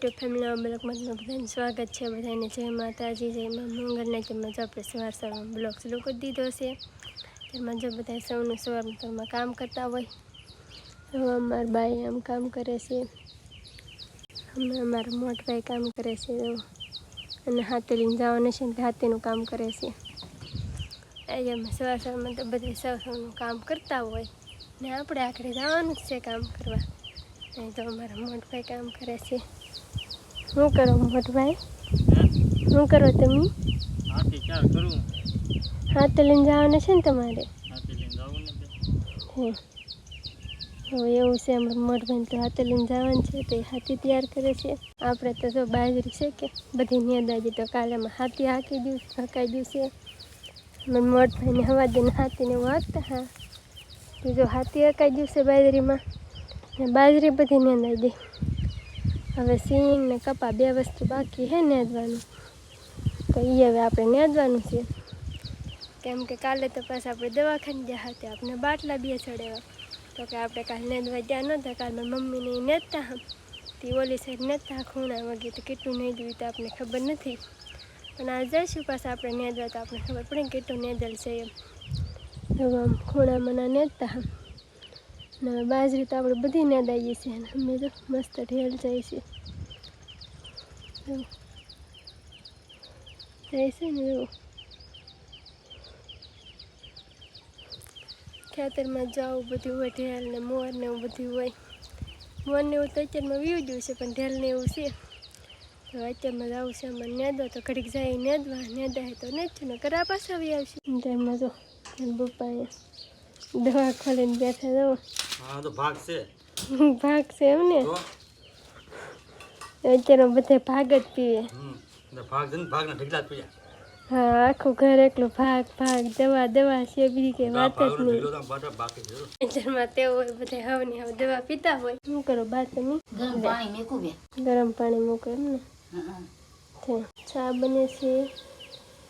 YouTube ફેમિલીમાં બ્લોગમાં બધાને સ્વાગત છે બધાને જય માતાજી જય મા મંગળના જે મજા આપણે સવાર સવારમાં બ્લોગ શરૂ કરી દીધો છે તેમાં જો બધા સૌનું સવારમાં ઘરમાં કામ કરતા હોય અમારા બાઈ આમ કામ કરે છે અમે અમારા મોટભાઈ કામ કરે છે અને હાથે લઈને જવાનું છે તે હાથેનું કામ કરે છે આજે અમે સવાર સવારમાં તો બધા સૌ સૌનું કામ કરતા હોય ને આપણે આખરે જવાનું જ છે કામ કરવા નહીં તો અમારા મોટભાઈ કામ કરે છે શું કરો મોટભાઈ શું કરો તમે? હાથી લઈને જવાના છે ને તમારે? એવું છે અમારા મોટભાઈ તો હાથે લઈને જવાનું છે તો એ હાથી તૈયાર કરે છે. આપણે તો જો બાજરી છે કે બધી નિયાદાજી તો કાલે હાથી હાંકી દઉં હકાઈ દઉં છે મને મોટભાઈને હવા દઈને હાથીને એવું હાંકતા હા. તો જો હાથી હકાઈ દઉં છે બાજરીમાં બાજરી બધી નેદાઈ દે હવે સિંગ ને કપા બે વસ્તુ બાકી છે નેદવાનું. તો એ હવે આપણે નેદવાનું છે. કેમ કે કાલે તો પાછા આપણે દવાખાને ગયા હતા આપણે બાટલા બે ચડેવા. તો કે આપણે કાલે નેદવા ગયા નહોતા, કાલે મારી મમ્મીને નેતા હમ. તે ઓલી સાઈડ નેતા ખૂણા વગેરે, તો કેટલું નેદવી તો આપણને ખબર નથી. પણ આ જઈશું પાછા આપણે નેદવા તો આપણે ખબર પડે કેટલું નેદલ છે એમ. ખૂણામાં નેદતા હમ. ને બાજરી તો આપણે બધી નેદાઈએ છીએ અને અમે તો મસ્ત ઢેલ જાય છે. જાય છે ને એવું. ખેતરમાં જાવું બધું હોય, ઢેલ ને મોર ને એવું બધું હોય. મોર ને એવું તો અત્યારમાં વ્યૂ ગયું છે, પણ ઢેલ ને એવું છે. તો અત્યારમાં જવું છે, અમારે નેદો તો ઘડીક જાય નેદવા, નેદાય તો નેચું ને કરા પાછા આવી આવશે. તેમાં જો. પપ્પા અહીંયા દવા ખોલીને બેઠા જાઓ હા તો ભાગ છે. ભાગ છે એમ ને? અત્યારે બધે ભાગ જ પીવે ભાગ છે ભાગના ઢગલા પીયા હા આખું ઘર એકલું ભાગ ભાગ દવા દવા છે બીજી કઈ વાત જ નહીં. તેઓ તો બાટા ને હવે અત્યારમાં તે હોય બધા હવની હવ દવા પીતા હોય. શું કરો બા તમે? ગરમ પાણી મેકું બે. ગરમ પાણી મૂકો એમ ને? ચા બને છે.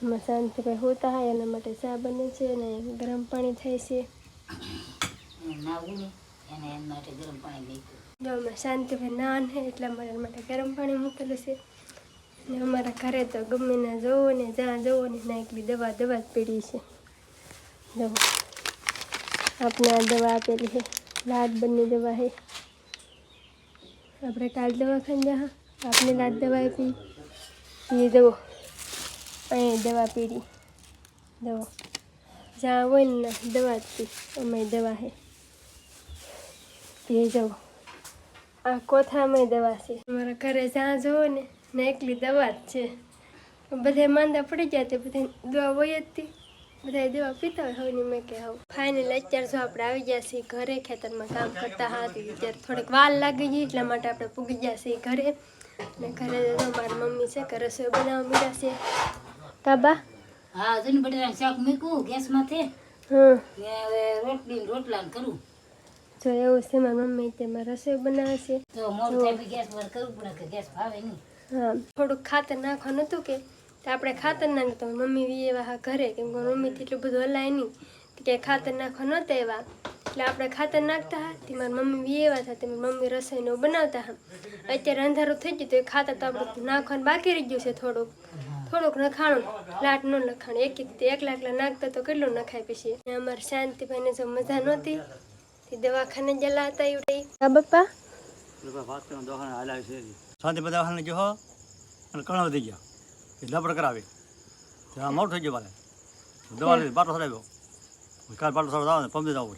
એમાં શાંતિભાઈ હોતા હોય એના માટે ચા બને છે અને ગરમ પાણી થાય છે. એને નાવું એને એના માટે જો શાંતિભાઈ નાન છે, એટલા મારા માટે ગરમ પાણી મૂકેલું છે. અને અમારા ઘરે તો ગમે ના જવો ને જ્યાં જવો ને ના એકલી દવા દવા જ પીડી છે. જો આપણે આ દવા આપેલી છે, લાડ બંને દવા છે. આપણે કાલ દવાખાને જા આપણે લાડ દવા આપી. એ જવો અહીં દવા પીડી. દવા જ્યાં હોય ને દવા જ અમે દવા છે પી જવો આ કોથામાં દવા છે અમારા ઘરે જ્યાં જવો ને ને એકલી દવા જ છે બધે માંદા પડી ગયા તે બધા દવા હોય જ હતી બધા દવા પીતા હોય હવે મેં કે આવું ફાઇનલ અત્યારે જો આપણે આવી ગયા છીએ ઘરે ખેતરમાં કામ કરતા હા અત્યારે થોડીક વાર લાગી ગઈ એટલા માટે આપણે પૂગી ગયા છીએ ઘરે ને ઘરે મારી મમ્મી છે કે રસોઈ બનાવવા મીડા છે કાબા હા જૂની બટેટાનું શાક મૂક્યું ગેસમાંથી હં. ને હવે રોટલી રોટલા કરું. જો એવું છે મારી મમ્મી તેમાં રસોઈ બનાવે તો મોડું થાય પછી ગેસ પર કરવું પડે કે ગેસ ભાવે નહીં. હા. થોડુંક ખાતર નાખવાનું હતું કે તો આપણે ખાતર નાખ્યું મમ્મી વી એવા ઘરે કેમ કે મમ્મીથી એટલું બધું હલાય નહીં. કે ખાતર નાખવા નહોતા એવા. એટલે આપણે ખાતર નાખતા હા તે મારી મમ્મી વિયેવા હતા. તે મારી મમ્મી રસોઈનું બનાવતા હા અત્યારે અંધારું થઈ ગયું તો એ ખાતર તો આપણે નાખવાનું બાકી રહી ગયું છે થોડુંક. થોડુંક નખાણું. લાટ ન નખાણું. એક એક એકલા એકલા નાખતા તો કેટલું નખાય પછી? ને અમારે શાંતિભાઈને જો મજા નહોતી. તે દવાખાને જલા હતા એવડે હા બાપા? વાત કરવાનો દવાખાને હાલાય શાંતિ દવાખાને જો હો અને કણા વધી ગયા. એ લપડ કરાવી. ત્યાં મોટું થઈ ગયું મારે. દવા લીધી બાટલો સડાવ્યો. કાલ બાટલો સડાવ આવે પંપે જવું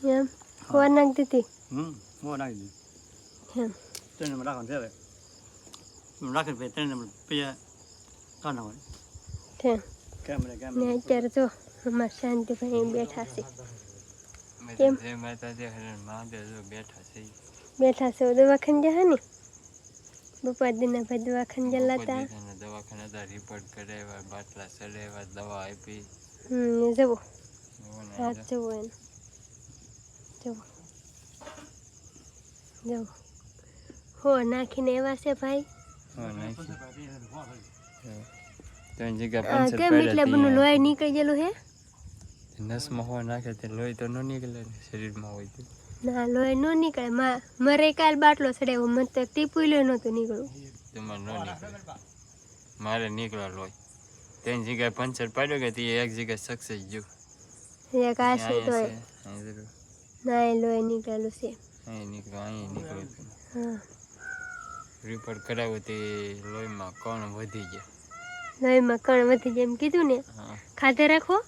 પડે એમ? ખબર નાખી દીધી? હમ હું નાખી દીધું. એમ. ત્રણ નંબર રાખવાનું છે હવે. રાખીને ત્રણ નંબર પછી અત્યારે જો અમારા શાંતિભાઈ બેઠા છે. કેમ? બેઠા છે. બેઠા છે દવાખાને જશે ને? બપોર દિના ભાઈ દવાખાને જલા હતા બપોરના દવાખાના હતા રિપોર્ટ કરાવ્યા બાટલા ચડાવ્યા દવા આપી. હમ ને જવો હાથ જવો એને. જવો જવો હો નાખીને એવા છે ભાઈ? હો નાખી. ત્રણ જગ્યા આ પંચર કેમ એટલે બધું લોહી નીકળી ગયેલું હે? નસમાં હો નાખે તે લોહી તો ન નીકળે ને શરીરમાં હોય તે. ના લોહી ન નીકળે. મા- મરે કાલ બાટલો ચડાવ્યો મને તો ટીપું લોહી નહોતું નીકળવું. તમારે ન નીકળે. મારે નીકળ્યો લોહી. ત્રણ જગ્યાએ પંચર પાડ્યો કે તે એક જગ્યાએ સક્સેસ જો એક તો ના એ લોહી નીકળેલું છે. અહીં નીકળ્યો અહીં નીકળ્યું. હા. રિપોર્ટ કરાવ્યો તે લોહીમાં કણ વધી ગયા. લોહીમાં કણ વધી જેમ કીધું ને ખાતે રાખો?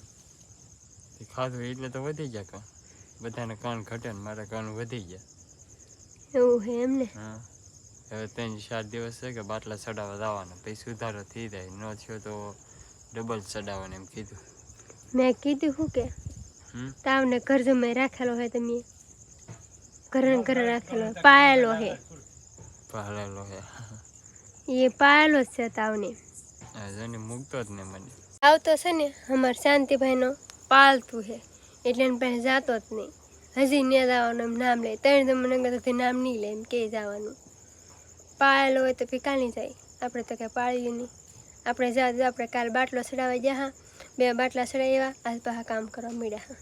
ખાધું એટલે તો વધી ગયા કણ. બધાને કણ ઘટે ને મારા કણ વધી ગયા. એવું હે એમ ને? હા. હવે ત્રણ ચાર દિવસ છે કે બાટલા ચડાવવા જવાના. પછી સુધારો થઈ જાય. ન થયો તો ડબલ ચડાવવાનું એમ કીધું. મેં કીધું શું કે હમ? તાવને ઘર જમાઈ રાખેલો હોય તમે. ઘરે ઘરે રાખેલો હોય. પાયેલો હે. પહેલેલો હે. એ પાયેલો જ છે તાવને. જને મૂકતો જ ને મને. આવતો છે ને અમાર શાંતિભાઈનો પાલતું છે. એટલે એને પાસે જાતો જ નહીં. હજી ને જવાનું એમ નામ લે. ત્રણ જમણ અંગત નામ નહીં લે એમ કે જવાનું. પાળેલો હોય તો પીકા નહીં જાય. આપણે તો કાંઈ પાળીએ નહીં. આપણે જા આપણે કાલ બાટલો ચડાવવા ગયા હા. બે બાટલા ચડાવ્યા આજ પાછા કામ કરવા મળ્યા હા.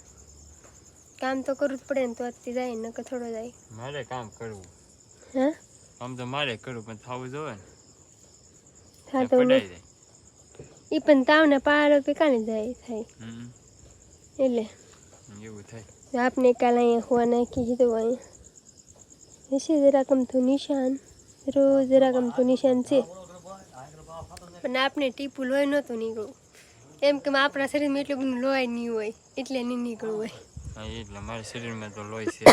કામ તો કરવું જ પડે ને તો અત્યારે જાય નકર થોડો જાય. મારે કામ કરવું. હા? આમ તો મારે કરવું પણ થવું જોવે ને. હા તો એ પણ તાવના પાર પીકા નહીં જાય થાય. એટલે. એવું થાય. આપને કાલ અહીંયા હોવા નાખી દીધું અહીંયા હશે જરાક તો નિશાન. રોજ જરાક તો નિશાન છે. પણ આપને ટીપુ લોહી નહોતું નીકળવું. એમ કે આપણા શરીરમાં એટલું બધું લોહી નહીં હોય એટલે નહીં નીકળવું હોય. એટલે મારા શરીરમાં તો લોહી છે.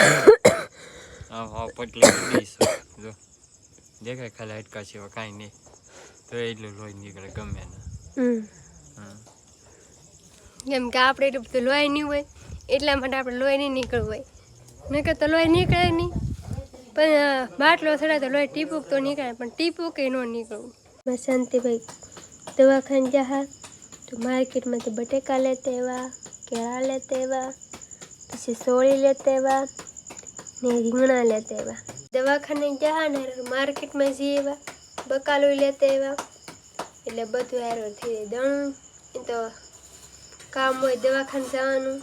પટલી દેખાય ખાલી હટકા છે કાંઈ નહીં. તો એટલું લોહી નીકળે ગમે ને. કેમ કે આપણે એટલું બધું લોહી નહીં હોય એટલા માટે આપણે લોહી નહીં નીકળવું હોય. નકર તો લોહી નીકળે નહીં પણ બાટલો ચડાય તો લોહી ટીપુક તો નીકળે પણ ટીપુક એ ન નીકળવું. શાંતિભાઈ દવાખાને જા તો માર્કેટમાંથી બટેકા લેતા એવા કેળા લેતા એવા પછી સોળી લેતા એવા ને રીંગણા લેતા એવા દવાખાને જા ને માર્કેટમાં જઈએ એવા બકાલું લેતા આવ્યા. એટલે બધું હારો થઈ જાય. દણું તો કામ હોય દવાખાને જવાનું.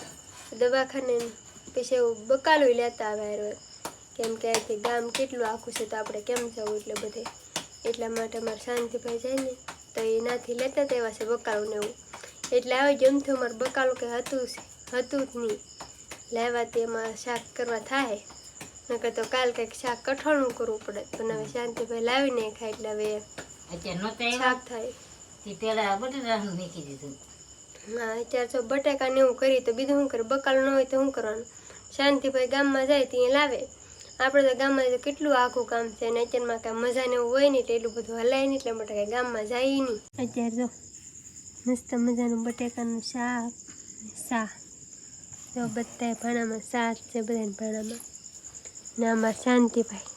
દવાખાને પછી એવું બકાલું લેતા આવે હારો કેમ કે અહીંથી ગામ કેટલું આખું છે તો આપણે કેમ જવું એટલે બધે. એટલા માટે અમારે શાંતિભાઈ જાય ને તો એનાથી લેતા તેવા છે બકાલું ને એવું. એટલે આવે જમતું અમારે બકાલું કંઈ હતું હતું જ નહીં. લેવાથી એમાં શાક કરવા થાય. નકર તો કાલ કંઈક શાક કઠોળનું કરવું પડે. પણ હવે શાંતિભાઈ લાવીને ખાય એટલે હવે અત્યારે નહોતા આવ્યા શાક થાય. તે પેલા બટેટાનું મૂકી દીધું. હા અત્યારે જો બટાકા ને એવું કરી તો બીજું શું કરે? બકાલ ન હોય તો શું કરવાનું? શાંતિભાઈ ગામમાં જાય ત્યાં લાવે. આપણે તો ગામમાં તો કેટલું આખું કામ છે અને અત્યારમાં કાંઈ મજા ને એવું હોય નહીં એટલે એટલું બધું હલાય નહીં એટલે માટે કાંઈ ગામમાં જાય નહીં. અત્યારે જો મસ્ત મજાનું બટેકાનું શાક શાક જો બધા ભાણામાં શાક છે બધાને ભાણામાં. ને આમાં શાંતિભાઈ.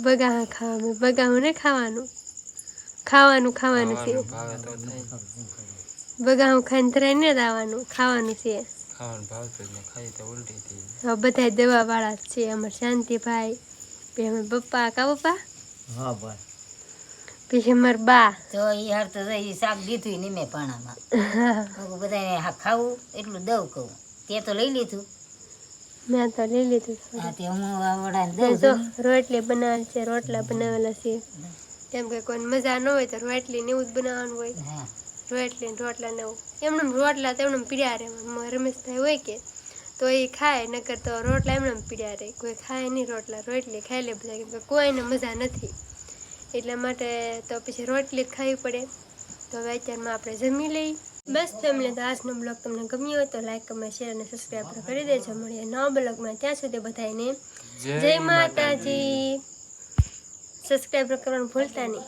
બગાહા ખાવા મેં બગાહું ને ખાવાનું ખાવાનું ખાવાનું છે બગા બગાહું ખાઈને તરાય ને જ આવવાનું ખાવાનું છે. ખાવાનું ભાવતું જ ને ખાઈ તો ઉલટી થઈ જાય. હવે બધા દવા વાળા જ છે. અમાર શાંતિભાઈ પછી અમાર પપ્પા કા પપ્પા? હા ભાઈ. પછી અમાર બા. તો એ હાર તો એ શાક દીધું ને મેં પાણામાં. બધા હા ખાવું એટલું દઉં કહું. તે તો લઈ લીધું. મેં તો લઈ લીધું તે રોટલી બનાવેલ છે રોટલા બનાવેલા છે. કેમ કે કોઈને મજા ન હોય તો રોટલી ને એવું જ બનાવવાનું હોય. રોટલી ને રોટલા ને એવું. એમને રોટલા તો એમને પીડ્યા રહે રમેશ રમેશભાઈ હોય કે તો એ ખાય નકર તો રોટલા એમને પીડ્યા રહે કોઈ ખાય નહીં રોટલા રોટલી ખાઈ લે બધા. કેમ કે કોઈને મજા નથી. એટલા માટે તો પછી રોટલી જ ખાવી પડે. તો હવે અત્યારમાં આપણે જમી લઈ બસ ફેમિલી તો આજનો બ્લોગ તમને ગમ્યો હોય તો લાઈક કમેન્ટ શેર અને સબસ્ક્રાઈબ કરી દેજો. મળીએ નવા બ્લોગમાં. ત્યાં સુધી બધાને જય માતાજી. સબસ્ક્રાઈબ કરવાનું ભૂલતા નહીં.